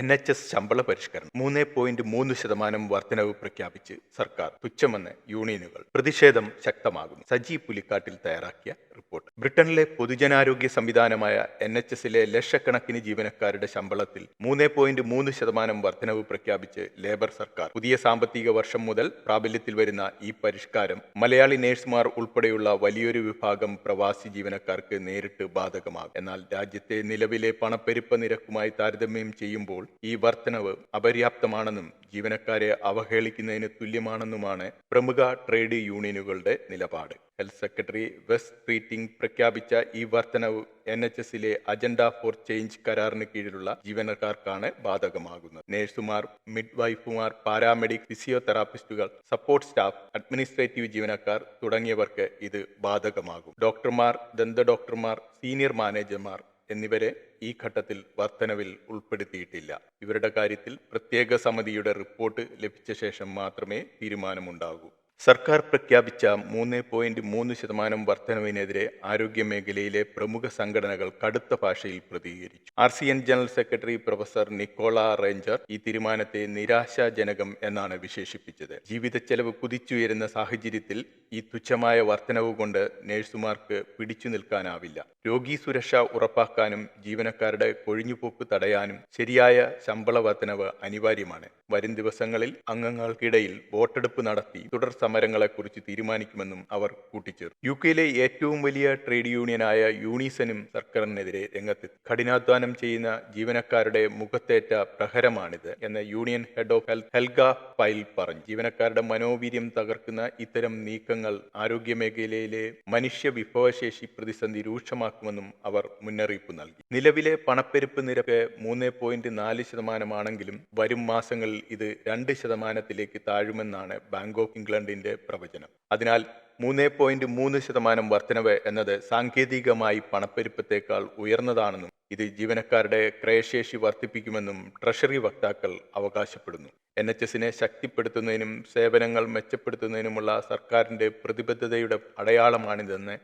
N H S ശമ്പള പരിഷ്കരണം. മൂന്ന് പോയിന്റ് മൂന്ന് ശതമാനം വർധനവ് പ്രഖ്യാപിച്ച് സർക്കാർ തുച്ഛമെന്ന് യൂണിയനുകൾ. പ്രതിഷേധം ശക്തമാകുന്നു. സജി പുലിക്കാട്ടിൽ തയ്യാറാക്കിയ റിപ്പോർട്ട്. ബ്രിട്ടനിലെ പൊതുജനാരോഗ്യ സംവിധാനമായ എൻ എച്ച് എസിലെ ലക്ഷക്കണക്കിന് ജീവനക്കാരുടെ ശമ്പളത്തിൽ മൂന്ന് പോയിന്റ് മൂന്ന് ശതമാനം വർധനവ് പ്രഖ്യാപിച്ച് ലേബർ സർക്കാർ. പുതിയ സാമ്പത്തിക വർഷം മുതൽ പ്രാബല്യത്തിൽ വരുന്ന ഈ പരിഷ്കാരം മലയാളി നേഴ്സുമാർ ഉൾപ്പെടെയുള്ള വലിയൊരു വിഭാഗം പ്രവാസി ജീവനക്കാർക്ക് നേരിട്ട് ബാധകമാകും. എന്നാൽ രാജ്യത്തെ നിലവിലെ പണപ്പെരുപ്പ നിരക്കുമായി താരതമ്യം ചെയ്യുമ്പോൾ ഈ വർധനവ് അപര്യാപ്തമാണെന്നും ജീവനക്കാരെ അവഹേളിക്കുന്നതിന് തുല്യമാണെന്നുമാണ് പ്രമുഖ ട്രേഡ് യൂണിയനുകളുടെ നിലപാട്. ഹെൽത്ത് സെക്രട്ടറി വെസ്റ്റ് ട്രീറ്റിംഗ് പ്രഖ്യാപിച്ച ഈ വർധനവ് എൻ എച്ച് എസിലെ അജണ്ട ഫോർ ചേഞ്ച് കരാറിന് കീഴിലുള്ള ജീവനക്കാർക്കാണ് ബാധകമാകുന്നത്. നഴ്സുമാർ മിഡ് വൈഫുമാർ പാരാമെഡിക് ഫിസിയോതെറാപ്പിസ്റ്റുകൾ സപ്പോർട്ട് സ്റ്റാഫ് അഡ്മിനിസ്ട്രേറ്റീവ് ജീവനക്കാർ തുടങ്ങിയവർക്ക് ഇത് ബാധകമാകും. ഡോക്ടർമാർ ദന്ത ഡോക്ടർമാർ സീനിയർ മാനേജർമാർ എന്നിവരെ ഈ ഘട്ടത്തിൽ വർധനവിൽ ഉൾപ്പെടുത്തിയിട്ടില്ല. ഇവരുടെ കാര്യത്തിൽ പ്രത്യേക സമിതിയുടെ റിപ്പോർട്ട് ലഭിച്ച ശേഷം മാത്രമേ തീരുമാനമുണ്ടാകൂ. സർക്കാർ പ്രഖ്യാപിച്ച മൂന്ന് പോയിന്റ് മൂന്ന് ശതമാനം വർധനവിനെതിരെ ആരോഗ്യ മേഖലയിലെ പ്രമുഖ സംഘടനകൾ കടുത്ത ഭാഷയിൽ പ്രതികരിച്ചു. R C N general secretary professor Nicola Ranger ഈ തീരുമാനത്തെ നിരാശാജനകം എന്നാണ് വിശേഷിപ്പിച്ചത്. ജീവിത ചെലവ് കുതിച്ചുയരുന്ന സാഹചര്യത്തിൽ ഈ തുച്ഛമായ വർധനവ് കൊണ്ട് നഴ്സുമാർക്ക് പിടിച്ചു നിൽക്കാനാവില്ല. രോഗീ സുരക്ഷ ഉറപ്പാക്കാനും ജീവനക്കാരുടെ കൊഴിഞ്ഞുപോക്ക് തടയാനും ശരിയായ ശമ്പള വർധനവ് അനിവാര്യമാണ്. വരും ദിവസങ്ങളിൽ അംഗങ്ങൾക്കിടയിൽ വോട്ടെടുപ്പ് നടത്തി തുടർ സമരങ്ങളെക്കുറിച്ച് തീരുമാനിക്കുമെന്നും അവർ കൂട്ടിച്ചേർത്തു. യു കെയിലെ ഏറ്റവും വലിയ ട്രേഡ് യൂണിയനായ യൂണിസനും സർക്കാരിനെതിരെ രംഗത്തെത്തി. കഠിനാധ്വാനം ചെയ്യുന്ന ജീവനക്കാരുടെ മുഖത്തേറ്റ പ്രഹരമാണിത് എന്ന് union head of health Helga Pyle പറഞ്ഞു. ജീവനക്കാരുടെ മനോവീര്യം തകർക്കുന്ന ഇത്തരം നീക്കങ്ങൾ ആരോഗ്യ മേഖലയിലെ മനുഷ്യ വിഭവശേഷി പ്രതിസന്ധി രൂക്ഷമാക്കുമെന്നും അവർ മുന്നറിയിപ്പ് നൽകി. നിലവിലെ പണപ്പെരുപ്പ് നിരക്ക് മൂന്ന് പോയിന്റ് നാല് ശതമാനമാണെങ്കിലും വരും മാസങ്ങളിൽ ഇത് രണ്ട് ശതമാനത്തിലേക്ക് താഴുമെന്നാണ് ബാങ്ക് ഓഫ് ഇംഗ്ലണ്ടിന്റെ പ്രവചനം. അതിനാൽ മൂന്ന് പോയിന്റ് മൂന്ന് ശതമാനം വർധനവ് എന്നത് സാങ്കേതികമായി പണപ്പെരുപ്പത്തേക്കാൾ ഉയർന്നതാണെന്നും ഇത് ജീവനക്കാരുടെ ക്രയശേഷി വർദ്ധിപ്പിക്കുമെന്നും ട്രഷറി വക്താക്കൾ അവകാശപ്പെടുന്നു. എൻ എച്ച് എസിനെ ശക്തിപ്പെടുത്തുന്നതിനും സേവനങ്ങൾ മെച്ചപ്പെടുത്തുന്നതിനുമുള്ള സർക്കാരിന്റെ പ്രതിബദ്ധതയുടെ അടയാളമാണിതെന്ന്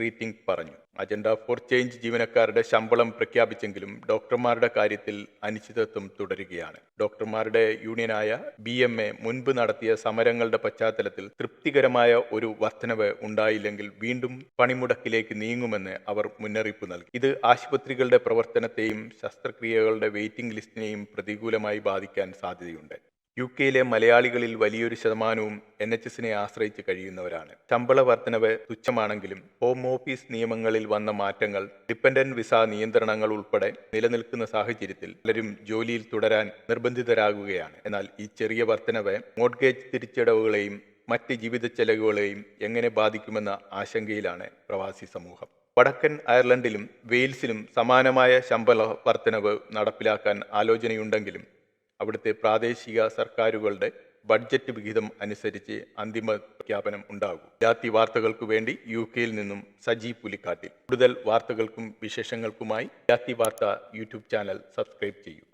റീറ്റിംഗ് പറഞ്ഞു. അജണ്ട ഫോർ ചേഞ്ച് ജീവനക്കാരുടെ ശമ്പളം പ്രഖ്യാപിച്ചെങ്കിലും ഡോക്ടർമാരുടെ കാര്യത്തിൽ അനിശ്ചിതത്വം തുടരുകയാണ്. ഡോക്ടർമാരുടെ യൂണിയനായ ബി എം എ മുൻപ് നടത്തിയ സമരങ്ങളുടെ പശ്ചാത്തലത്തിൽ തൃപ്തികരമായ ഒരു വർധനവ് ഉണ്ടായില്ലെങ്കിൽ വീണ്ടും പണിമുടക്കിലേക്ക് നീങ്ങുമെന്ന് അവർ മുന്നറിയിപ്പ് നൽകി. ഇത് ആശുപത്രികളുടെ പ്രവർത്തനത്തെയും ശസ്ത്രക്രിയകളുടെ വെയിറ്റിംഗ് ലിസ്റ്റിനെയും പ്രതികൂലമായി ബാധിക്കാൻ സാധ്യതയുണ്ട്. യു കെയിലെ മലയാളികളിൽ വലിയൊരു ശതമാനവും എൻ എച്ച് എസിനെ ആശ്രയിച്ച് കഴിയുന്നവരാണ്. ശമ്പള വർധനവ് തുച്ഛമാണെങ്കിലും ഹോം ഓഫീസ് നിയമങ്ങളിൽ വന്ന മാറ്റങ്ങൾ ഡിപ്പെൻഡന്റ് വിസ നിയന്ത്രണങ്ങൾ ഉൾപ്പെടെ നിലനിൽക്കുന്ന സാഹചര്യത്തിൽ പലരും ജോലിയിൽ തുടരാൻ നിർബന്ധിതരാകുകയാണ്. എന്നാൽ ഈ ചെറിയ വർധനവ് മോഡ്ഗേജ് തിരിച്ചടവുകളെയും മറ്റ് ജീവിത ചെലവുകളെയും എങ്ങനെ ബാധിക്കുമെന്ന ആശങ്കയിലാണ് പ്രവാസി സമൂഹം. വടക്കൻ അയർലൻഡിലും വെയിൽസിലും സമാനമായ ശമ്പള വർധനവ് നടപ്പിലാക്കാൻ ആലോചനയുണ്ടെങ്കിലും അവിടുത്തെ പ്രാദേശിക സർക്കാരുകളുടെ ബഡ്ജറ്റ് വിഹിതം അനുസരിച്ച് അന്തിമ പ്രഖ്യാപനം ഉണ്ടാകും. ജാതി വാർത്തകൾക്കു വേണ്ടി യു കെയിൽ നിന്നും സജി പുലിക്കാട്ടിൽ. കൂടുതൽ വാർത്തകൾക്കും വിശേഷങ്ങൾക്കുമായി ജാതി വാർത്ത യൂട്യൂബ് ചാനൽ സബ്സ്ക്രൈബ് ചെയ്യൂ.